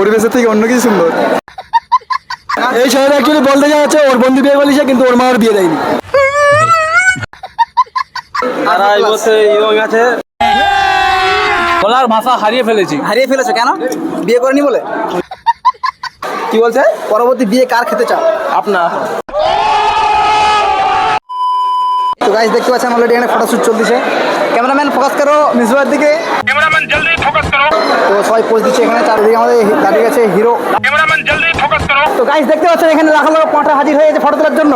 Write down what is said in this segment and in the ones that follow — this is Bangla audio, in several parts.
পরিবেশের থেকে অন্য কিছু সুন্দর। এই শহরে অ্যাকচুয়ালি বলতে যাওয়া হচ্ছে ওর বন্ধু বিয়ে করেছে কিন্তু ওর মা ওর বিয়ে দেয়নি। আড়াই বছর ইয়ং আছে। বলার ভাষা হারিয়ে ফেলেছি। হারিয়ে ফেলেছো কেন? বিয়ে করেনি বলে? কি বলছে? পরবর্তী বিয়ে কার খেতে চাও? আপনার। তো গাইস দেখতে পাচ্ছেন অলরেডি এখানে ফটোশুট চলতেছে। ক্যামেরাম্যান ফোকাস করো মিসবার দিকে। ক্যামেরাম্যান জলদি ফোকাস করো। তো সবাই পোজ দিচ্ছে এখানে চারিদিকে আমাদের দাঁড়িয়ে আছে হিরো ক্যামেরাম্যান জলদি ফোকাস করো। তো গাইস দেখতে পাচ্ছেন এখানে লাখ লাখ পাঁঠা হাজির হয়ে গেছে ফটো তোলার জন্য।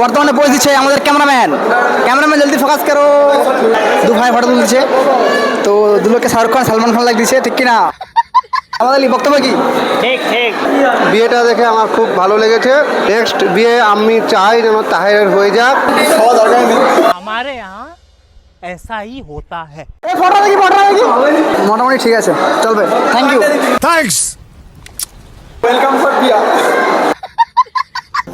বর্তমানে পোজ দিচ্ছে আমাদের ক্যামেরাম্যান। ক্যামেরাম্যান জলদি ফোকাস করো। দু ভাই ফটো তুলছে। তো দুলোকে শাহরুখ খান সালমান খান লাগিয়েছে ঠিক কিনা? আমাদের এই বক্তব্য কি বিয়েটা দেখে আমার খুব ভালো লেগেছে নেক্সট বিয়ে আমি চাই যেন তাহের হয়ে যাক हमारे यहाँ ऐसा ही होता है এই ফটো দেখি ফটো দেখি মোটামুটি ঠিক আছে চলবে থ্যাংক ইউ ওয়েলকাম ফর বিয়া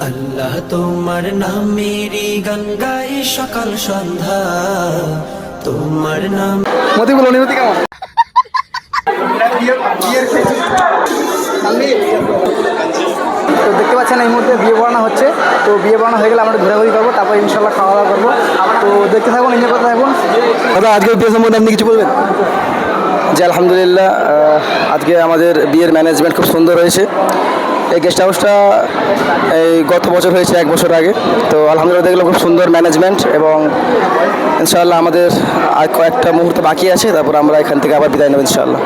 আল্লাহ তোমার নাম মেরি গঙ্গায় সকাল সন্ধ্যা তোমার নাম মতিগুল অনুভূতি কেমন পাচ্ছেন এই মুহূর্তে বিয়ে পড়ানো হচ্ছে। তো বিয়ে পড়ানো হয়ে গেলে আমরা ঘোরাঘুরি করব তারপর ইনশাল্লাহ খাওয়া দাওয়া করব। তো দেখতে থাকুন এনজয় করতে থাকুন। দাদা আজকের বিয়ে সম্বন্ধে আপনি কিছু বলবেন? জি আলহামদুলিল্লাহ আজকে আমাদের বিয়ের ম্যানেজমেন্ট খুব সুন্দর হয়েছে। এই গেস্ট হাউসটা এই গত বছর হয়েছে এক বছর আগে। তো আলহামদুলিল্লাহ দেখলাম খুব সুন্দর ম্যানেজমেন্ট এবং ইনশাআল্লাহ আমাদের আর কয়েকটা মুহূর্ত বাকি আছে। তারপর আমরা এখান থেকে আবার বিদায় নেব ইনশাআল্লাহ।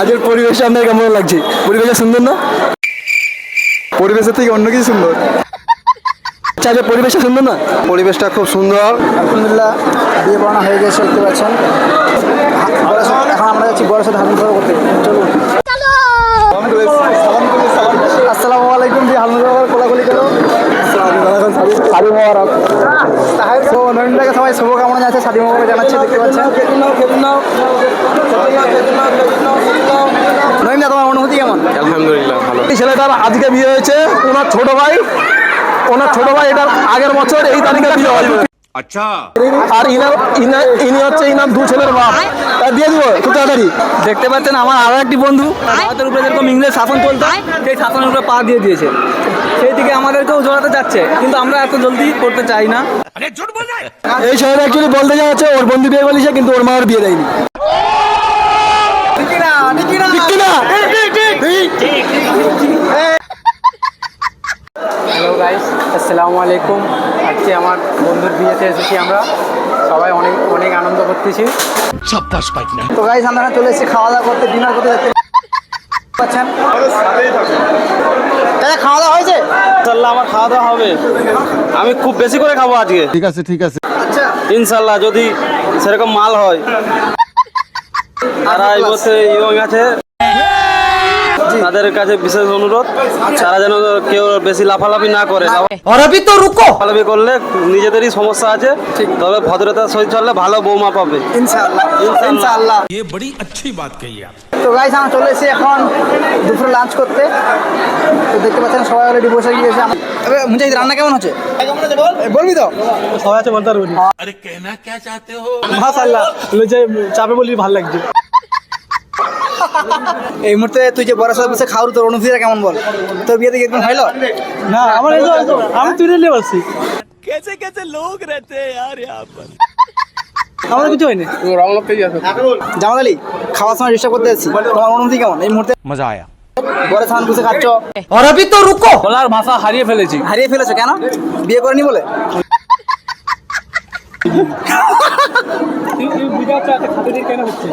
আজকের পরিবেশটা আপনার কেমন লাগছে? পরিবেশটা সুন্দর না? পরিবেশের থেকে অন্য কিছু সুন্দর। চাইলে আজকের পরিবেশটা সুন্দর না? পরিবেশটা খুব সুন্দর। আলহামদুলিল্লাহ বিয়ে বানা হয়ে গেছে দেখতে পাচ্ছেন। এখন আমরা যাচ্ছি বড় সাথে হালুন করতে। চলুন আসসালামু আলাইকুম দিয়ে করে কোলাকুলি করো। সাদি মোবারক তাহের তো নরেন্দ্রকে সবাই শুভকামনা আছে সাদি বাবুকে জানাচ্ছে দেখতে পাচ্ছেন। তোমার অনুভূতি কেমন? আলহামদুলিল্লাহ ভালো। এই ছেলেটার আজকে বিয়ে হয়েছে ওনার ছোট ভাই। ওনার ছোট ভাই এটার আগের বছর এই তারিখে বিয়ে হয় আচ্ছা। আর এই ছেলেটা অ্যাকচুয়ালি বলতে যাচ্ছে ওর বন্ধু বিয়ে বলেছে কিন্তু ওর মা বিয়ে দেয়নি। আসসালামু আলাইকুম আজকে আমার বন্ধুর বিয়েতে এসেছি আমরা। সবাই অনেক অনেক আনন্দ করতেছি। তো গাইস আমরা চলে এসেছি খাওয়া দাওয়া করতে ডিনার করতে দেখতে পাচ্ছেন। দাদা খাওয়া দাওয়া হয়েছে? ইনশাল্লাহ আমার খাওয়া দাওয়া হবে। আমি খুব বেশি করে খাব আজকে। ঠিক আছে ঠিক আছে। আচ্ছা। ইনশাল্লাহ যদি সেরকম মাল হয়। আড়াই বছর ইয়ং আছে। তাদের কাছে বিশেষ অনুরোধ তারা যেন কেউ বেশি লাফালাফি না করে লাফালাফি করলে নিজেদেরই সমস্যা আছে তবে ভদ্রতার সহিত চললে ভালো বৌমা পাবে ইনশাআল্লাহ ইনশাআল্লাহ। ইনশাআল্লাহ ये बड़ी अच्छी बात कही आप তো গাইস আমরা চলে এসেছি এখন দুপুরে লাঞ্চ করতে তো দেখতে পাচ্ছেন সবাই অলরেডি বসে গিয়েছে আম- এবার মুজাহিদ রান্না কেমন হচ্ছে বলবি তো সবাই আছে বলতে পারবো अरे कहना क्या चाहते हो মাশাল্লাহ যে চাপে বলি ভালো লাগছে এই মুহূর্তে তুই যে বড় সাথে বসে খাওয়ার তোর অনুভূতিটা কেমন বল তোর বিয়ে থেকে একদম হইলো না আমার এই তো- এই তো, আমি তুলে নিয়ে বলছি कैसे कैसे लोग रहते हैं यार यहाँ पर আমার কিছু হয়নি জামাল আলী খাওয়ার সময় ডিস্টার্ব করতে যাচ্ছি তোমার অনুভূতি কেমন এই মুহূর্তে मजा आया বড় সামান বসে খাচ্ছ বলার ভাষা হারিয়ে ফেলেছি হারিয়ে ফেলেছো কেন বিয়ে করেনি বলে কেন হচ্ছে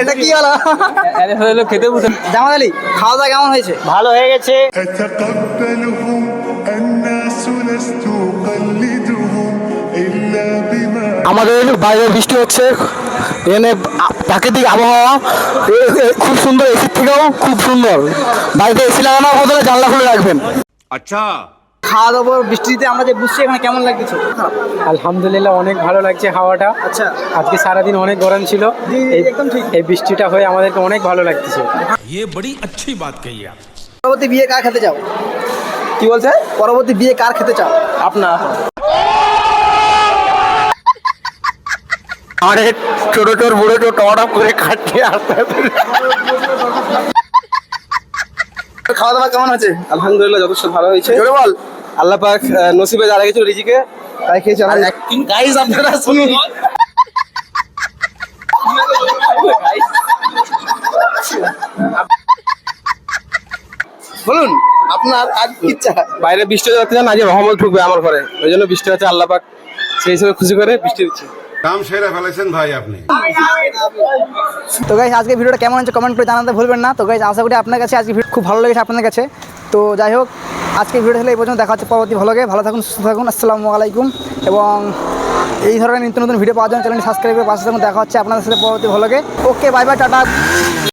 এটা কি হলো আরে খেতে বুঝে জামাল আলী খাওয়া দাওয়া কেমন হয়েছে? ভালো হয়ে গেছে। আমাদের বাইরে বৃষ্টি হচ্ছে। এখানে প্রাকৃতিক আবহাওয়া খুব সুন্দর এসির থেকেও খুব সুন্দর। বাড়িতে এসি লাগানোর বদলে জানলা খুলে রাখবেন। আচ্ছা। খাওয়া দাওয়া বৃষ্টিতে আমরা যে বুঝছি এখানে কেমন লাগতেছে আলহামদুলিল্লাহ অনেক ভালো লাগছে হাওয়াটা আচ্ছা আজকে সারাদিন অনেক গরম ছিল জি, এই একদম ঠিক। এই বৃষ্টিটা হয়ে আমাদেরকে অনেক ভালো লাগতেছে ये बड़ी अच्छी बात कही आप পরবর্তী বিয়ে কার খেতে চাও কি বলছে পরবর্তী বিয়ে কার খেতে চাও আপনার আরে ছোট চোর বুড়ো চোর টমাটম করে খাটিয়ে আসতে খাওয়া দাওয়া কেমন আছে আলহামদুলিল্লাহ যথেষ্ট ভালো হয়েছে জোরে বল আল্লাহ পাক নসিবে যারা গেছিল রিজিকে তাই খেয়েছে গাইস আপনারা শুনুন। বলুন আপনার আর কি ইচ্ছা? বাইরে বৃষ্টি হচ্ছে না আজকে রহমত ঢুকবে আমার ঘরে। ওই জন্য বৃষ্টি হচ্ছে আল্লাহ পাক সেই হিসেবে খুশি করে বৃষ্টি দিচ্ছে। কাম সেরা ফেলেছেন ভাই আপনি। তো গাইজ আজকে ভিডিওটা কেমন হচ্ছে কমেন্ট করে জানাতে ভুলবেন না। তো গাইজ আশা করি আপনার কাছে আজকে খুব ভালো লেগেছে আপনার কাছে। তো যাই হোক, আজকে ভিডিও হলে এই পর্যন্ত দেখা হচ্ছে পরবর্তী ভালোকে ভালো থাকুন, সুস্থ থাকুন, আসসালামু আলাইকুম। এবং এই ধরনের নিত্য নতুন ভিডিও পাওয়ার জন্য চ্যানেলটি সাবস্ক্রাইব করে পাশে থাকুন। দেখা হচ্ছে আপনাদের সাথে পরবর্তী লাগে ওকে বাই বাই টাটা।